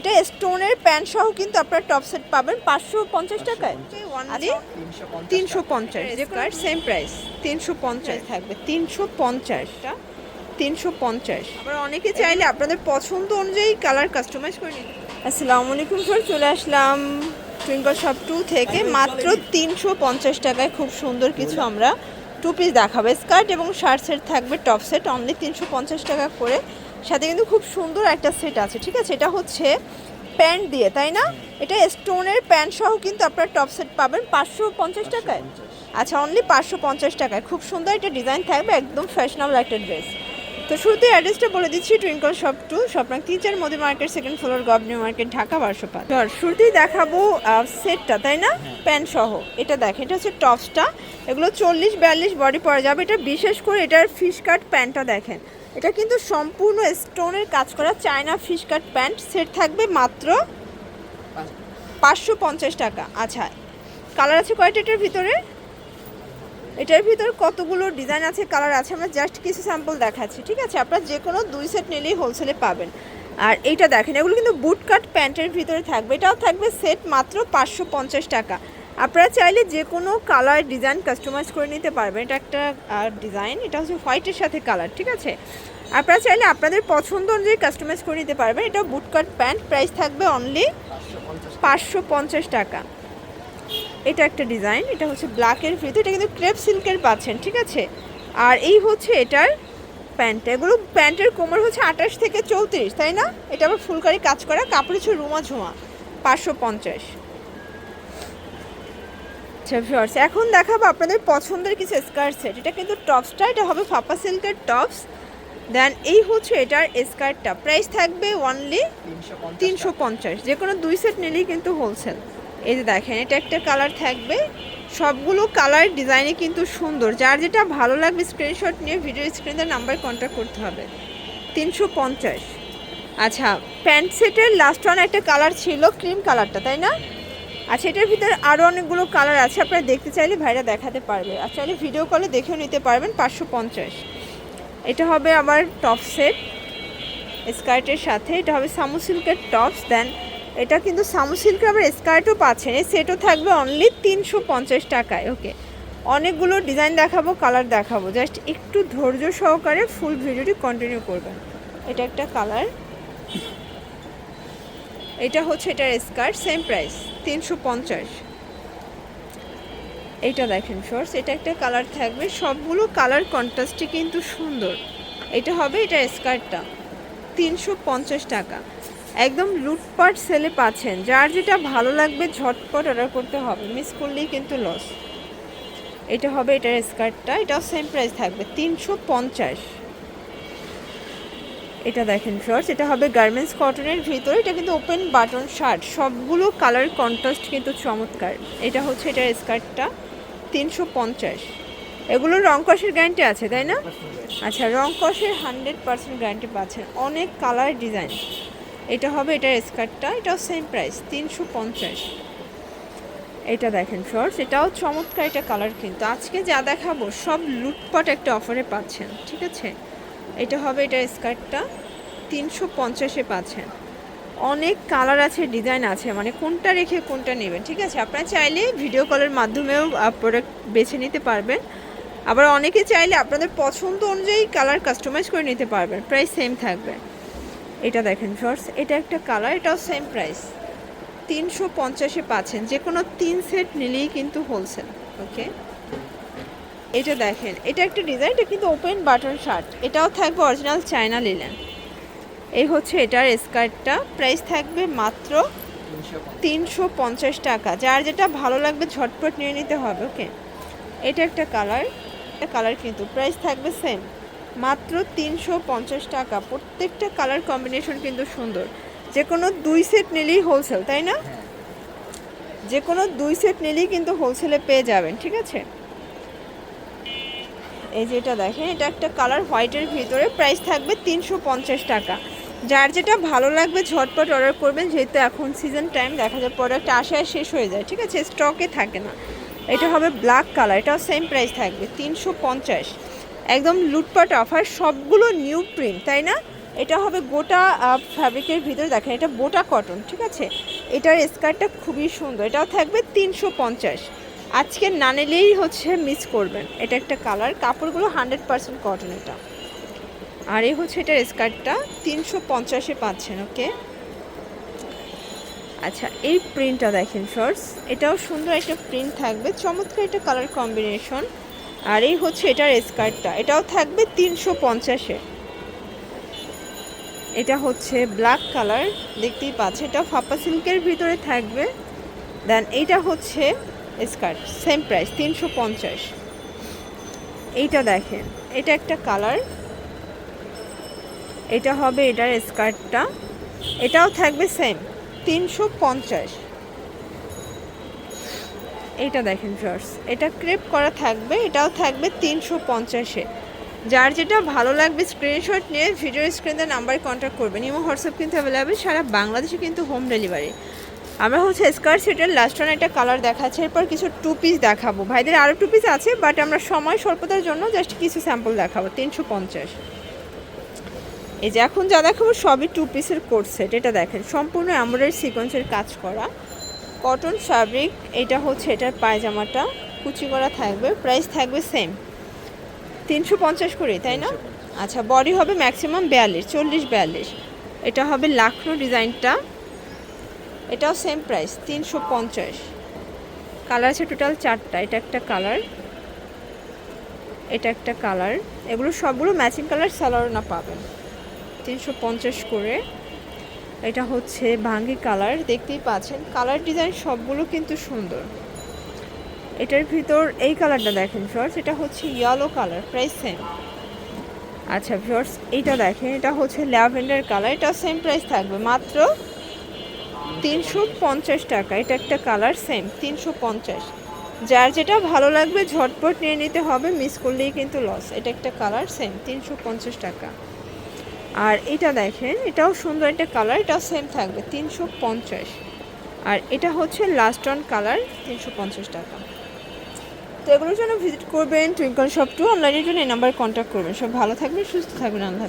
এটা স্টোনের প্যান্ট সহ কিন্তু আপনারা টপ সেট পাবেন পাঁচশো পঞ্চাশ টাকায়। আচ্ছা তিনশো পঞ্চাশ সেম প্রাইস তিনশো পঞ্চাশ থাকবে। তিনশো পঞ্চাশটা তিনশো পঞ্চাশ। আবার অনেকে চাইলে আপনাদের পছন্দ অনুযায়ী কালার কাস্টমাইজ করে নিতে আসসালামু আলাইকুম স্যার চলে আসলাম টুইঙ্কল শপ টু থেকে। মাত্র তিনশো পঞ্চাশ টাকায় খুব সুন্দর কিছু আমরা টু পিস দেখাবে। স্কার্ট এবং শার্ট সেট থাকবে টপ সেট অনলি তিনশো পঞ্চাশ টাকা করে। সাথে কিন্তু খুব সুন্দর একটা সেট আছে ঠিক আছে? এটা হচ্ছে প্যান্ট দিয়ে তাই না? এটা স্টোনের প্যান্ট সহ কিন্তু আপনারা টপ সেট পাবেন পাঁচশো পঞ্চাশ টাকায়। আচ্ছা অনলি পাঁচশো পঞ্চাশ টাকায়। খুব সুন্দর একটা ডিজাইন থাকবে একদম ফ্যাশনেবল একটা ড্রেস তো শুরুতে অ্যাড্রেসটা বলে দিচ্ছি টুইঙ্কল শপ টু স্বপ্নাং তিন Modi market second floor governing market Dhaka বারোশো পাঁচ ধর শুরুতেই দেখাবো সেটটা তাই না? প্যান্ট সহ। এটা দেখেন এটা হচ্ছে টপসটা এগুলো চল্লিশ বিয়াল্লিশ বডি পরা যাবে। এটা বিশেষ করে এটার ফিশ কাট প্যান্টটা দেখেন। এটা কিন্তু সম্পূর্ণ স্টোনের কাজ করা China fish cut pant. Set থাকবে মাত্র পাঁচশো পঞ্চাশ টাকা। আচ্ছা কালার আছে কয়টা এটার ভিতরে? এটার ভিতর কতগুলো ডিজাইন আছে, কালার আছে, আমরা জাস্ট কিছু স্যাম্পল দেখাচ্ছি, ঠিক আছে? আপনারা যে কোনো দুই সেট নিলেই হোলসেলে পাবেন। আর এইটা দেখেন, এগুলো কিন্তু বুট কাট প্যান্টের ভিতরে থাকবে। এটাও থাকবে সেট মাত্র পাঁচশো পঞ্চাশ টাকা। আপনারা চাইলে যে কোনো কালার ডিজাইন কাস্টমাইজ করে নিতে পারবেন। এটা একটা ডিজাইন এটা হচ্ছে হোয়াইটের সাথে কালার ঠিক আছে? আপনারা চাইলে আপনাদের পছন্দ অনুযায়ী কাস্টমাইজ করে নিতে পারবেন। এটা বুট কাট প্যান্ট প্রাইস থাকবে অনলি পাঁচশো পঞ্চাশ টাকা। এটা একটা ডিজাইন এটা হচ্ছে ব্ল্যাকের ফ্রিতে এটা কিন্তু ক্রেপ সিল্কের পাচ্ছেন, ঠিক আছে? আর এই হচ্ছে এটার প্যান্ট এগুলো প্যান্টের কোমর হচ্ছে আঠাশ থেকে চৌত্রিশ, তাই না? এটা আবার ফুলকারি কাজ করা কাপড় হচ্ছে রুমা ঝুমা পাঁচশো পঞ্চাশ। আচ্ছা ভিউয়ার্স এখন দেখাবো আপনাদের পছন্দের কিছু স্কার্ট সেট এটা কিন্তু টপসটা এটা হবে ফাপা সিল্কের টপস দেন এই হচ্ছে এটার স্কার্টটা প্রাইস থাকবে অনলি তিনশো পঞ্চাশ। যে কোনো দুই সেট নিলেই কিন্তু হোলসেল এই যে দেখেন, এটা একটা কালার থাকবে। সবগুলো কালার ডিজাইনে কিন্তু সুন্দর। যার যেটা ভালো লাগবে স্ক্রিনশট নিয়ে ভিডিও স্ক্রিনের নাম্বার কন্ট্যাক্ট করতে হবে। তিনশো পঞ্চাশ। আচ্ছা প্যান্ট সেটের লাস্ট ওয়ান একটা কালার ছিল ক্রিম কালারটা তাই না? আচ্ছা এটার ভিতরে আরও অনেকগুলো কালার আছে, আপনারা দেখতে চাইলে ভাইরা দেখাতে পারবে। আর চাইলে ভিডিও কলে দেখেও নিতে পারবেন, পাঁচশো পঞ্চাশ। এটা হবে আবার টপ সেট স্কার্টের সাথে, এটা হবে সামু সিল্কের টপস দেন এটা কিন্তু সামু সিল্কের আবার স্কার্টও পাচ্ছেন, এই সেটও থাকবে অনলি তিনশো পঞ্চাশ টাকায় ওকে অনেকগুলো ডিজাইন দেখাবো কালার দেখাবো জাস্ট একটু ধৈর্য সহকারে ফুল ভিডিওটি কন্টিনিউ করবেন। এটা একটা কালার এটা হচ্ছে এটার স্কার্ট সেম প্রাইস তিনশো পঞ্চাশ। এইটা দেখেন শর্টস এটা একটা কালার থাকবে। সবগুলো কালার কন্ট্রাস্টই কিন্তু সুন্দর। এটা হবে, এটা স্কার্টটা তিনশো পঞ্চাশ টাকা। একদম লুটপাট সেলে পাচ্ছেন। যার যেটা ভালো লাগবে ঝটপট অর্ডার করতে হবে। মিস করলেই কিন্তু লস এটা হবে, এটার স্কার্টটা এটাও সেম প্রাইস থাকবে, তিনশো পঞ্চাশ। এটা দেখেন শর্টস এটা হবে গার্মেন্টস কটনের ভিতরে, এটা কিন্তু ওপেন বাটন শার্ট সবগুলো কালার কন্ট্রাস্ট কিন্তু চমৎকার। এটা হচ্ছে এটার স্কার্টটা তিনশো পঞ্চাশ। এগুলো রং কষের গ্যারান্টি আছে, তাই না? আচ্ছা রং কষের হান্ড্রেড পার্সেন্ট গ্যারান্টি পাচ্ছেন। অনেক কালার ডিজাইন এটা হবে এটার স্কার্টটা এটাও সেম প্রাইস তিনশো পঞ্চাশ। এটা দেখেন শর্টস এটাও চমৎকার এটা কালার কিন্তু। আজকে যা দেখাবো, সব লুটপাট একটা অফারে পাচ্ছেন, ঠিক আছে? এটা হবে এটা স্কার্টটা। তিনশো পঞ্চাশে পাচ্ছেন। অনেক কালার আছে, ডিজাইন আছে মানে কোনটা রেখে কোনটা নেবেন, ঠিক আছে? আপনারা চাইলে ভিডিও কলের মাধ্যমেও প্রোডাক্ট বেছে নিতে পারবেন। আবার অনেকে চাইলে আপনাদের পছন্দ অনুযায়ী কালার কাস্টমাইজ করে নিতে পারবেন। প্রাইস সেম থাকবে। এটা দেখেন শর্টস এটা একটা কালার, এটাও সেম প্রাইস তিনশো পঞ্চাশে পাচ্ছেন। যে কোনো তিন সেট নিলেই কিন্তু হোলসেল ওকে এটা দেখেন এটা একটা ডিজাইন এটা কিন্তু ওপেন বাটন শার্ট এটাও থাকবে অরিজিনাল চায়না লিলেন এই হচ্ছে এটার স্কার্টটা প্রাইস থাকবে মাত্র তিনশো পঞ্চাশ টাকা। যার যেটা ভালো লাগবে ঝটপট নিয়ে নিতে হবে ওকে এটা একটা কালার এটা কালার কিন্তু। প্রাইস থাকবে সেম মাত্র তিনশো পঞ্চাশ টাকা। প্রত্যেকটা কালার কম্বিনেশন কিন্তু সুন্দর। যে কোনো দুই সেট নিলেই হোলসেল তাই না? যে কোনো দুই সেট নিলেই কিন্তু হোলসেলে পেয়ে যাবেন ঠিক আছে? এই যে এটা দেখেন, এটা একটা কালার হোয়াইটের ভিতরে প্রাইস থাকবে তিনশো পঞ্চাশ টাকা। যার যেটা ভালো লাগবে ঝটপট অর্ডার করবেন, যেহেতু এখন সিজন টাইম দেখা যায় প্রোডাক্ট আর শেষ হয়ে যায়, ঠিক আছে? স্টকে থাকে না। এটা হবে ব্ল্যাক কালার এটাও সেম প্রাইস থাকবে, তিনশো পঞ্চাশ। একদম লুটপাট অফার সবগুলো নিউ প্রিন্ট তাই না? এটা হবে গোটা ফ্যাব্রিকের ভিতরে, দেখেন এটা বোটা কটন ঠিক আছে? এটার স্কার্টটা খুবই সুন্দর, এটাও থাকবে তিনশো পঞ্চাশ। আজকে না নিলেই হচ্ছে মিস করবেন। এটা একটা কালার কাপড়গুলো হান্ড্রেড পার্সেন্ট কটন এটা। আর এই হচ্ছে এটার স্কার্টটা তিনশো পঞ্চাশে পাচ্ছেন ওকে আচ্ছা এই প্রিন্টটা দেখেন শর্টস এটাও সুন্দর একটা প্রিন্ট থাকবে, চমৎকার একটা কালার কম্বিনেশন আর এই হচ্ছে এটার স্কার্টটা এটাও থাকবে তিনশো পঞ্চাশে। এটা হচ্ছে ব্ল্যাক কালার দেখতেই পাচ্ছে এটা ফাপা সিল্কের ভিতরে থাকবে। দেন এইটা হচ্ছে স্কার্ট সেম প্রাইস তিনশো পঞ্চাশ। এইটা দেখেন, এটা একটা কালার। এটা হবে এটার স্কার্টটা। এটাও থাকবে সেম তিনশো পঞ্চাশ। এইটা দেখেন ফ্রস এটা ক্রেপ করা থাকবে, এটাও থাকবে তিনশো পঞ্চাশে। যার যেটা ভালো লাগবে স্ক্রিনশট নিয়ে ভিডিও স্ক্রিনে নাম্বারে কন্ট্যাক্ট করবেন। ইমো, হোয়াটসঅ্যাপ কিন্তু অ্যাভেলেবেল সারা বাংলাদেশে কিন্তু হোম ডেলিভারি আমরা হচ্ছে স্কার্ট সেটের লাস্ট ওয়ান একটা কালার দেখাচ্ছে এরপর কিছু টু পিস দেখাবো। ভাইদের আরও টু পিস আছে বাট আমরা সময় স্বল্পতার জন্য জাস্ট কিছু স্যাম্পল দেখাবো তিনশো পঞ্চাশ। এই যে এখন যা দেখাবো সবই টু পিসের কোর্স সেট এটা দেখেন সম্পূর্ণ এমব্রয়ডারি সিকোয়েন্সের কাজ করা। কটন ফ্যাব্রিক এটা হচ্ছে এটার পায়জামাটা কুচি করা থাকবে প্রাইস থাকবে সেম তিনশো পঞ্চাশ করে তাই না? আচ্ছা বডি হবে ম্যাক্সিমাম বিয়াল্লিশ চল্লিশ বিয়াল্লিশ। এটা হবে লাখনো ডিজাইনটা এটাও সেম প্রাইস তিনশো পঞ্চাশ। কালার আছে টোটাল চারটা, এটা একটা কালার এটা একটা কালার এগুলো সবগুলো ম্যাচিং কালার সালোয়ার পাবেন। তিনশো পঞ্চাশ করে। এটা হচ্ছে ভাঙ্গি কালার দেখতেই পাচ্ছেন কালার ডিজাইন সবগুলো কিন্তু সুন্দর। এটার ভিতর এই কালারটা দেখেন ফিওর্স এটা হচ্ছে ইয়েলো কালার প্রাইস সেম আচ্ছা ফিওর্স এইটা দেখেন, এটা হচ্ছে ল্যাভেন্ডার কালার এটা সেম প্রাইস থাকবে, মাত্র তিনশো পঞ্চাশ টাকা। এটা একটা কালার সেম তিনশো পঞ্চাশ। যার যেটা ভালো লাগবে, ঝটপট নিয়ে নিতে হবে মিস করলেই কিন্তু লস এটা একটা কালার সেম তিনশো পঞ্চাশ টাকা। আর এটা দেখেন, এটাও সুন্দর একটা কালার, এটাও সেম থাকবে, তিনশো পঞ্চাশ। আর এটা হচ্ছে লাস্ট অন কালার তিনশো পঞ্চাশ টাকা। তো এগুলোর জন্য ভিজিট করবেন টুইঙ্কল শপ টু অনলাইনের জন্য এই নাম্বারে কন্ট্যাক্ট করবেন। সব ভালো থাকবেন, সুস্থ থাকবেন, আল্লাহ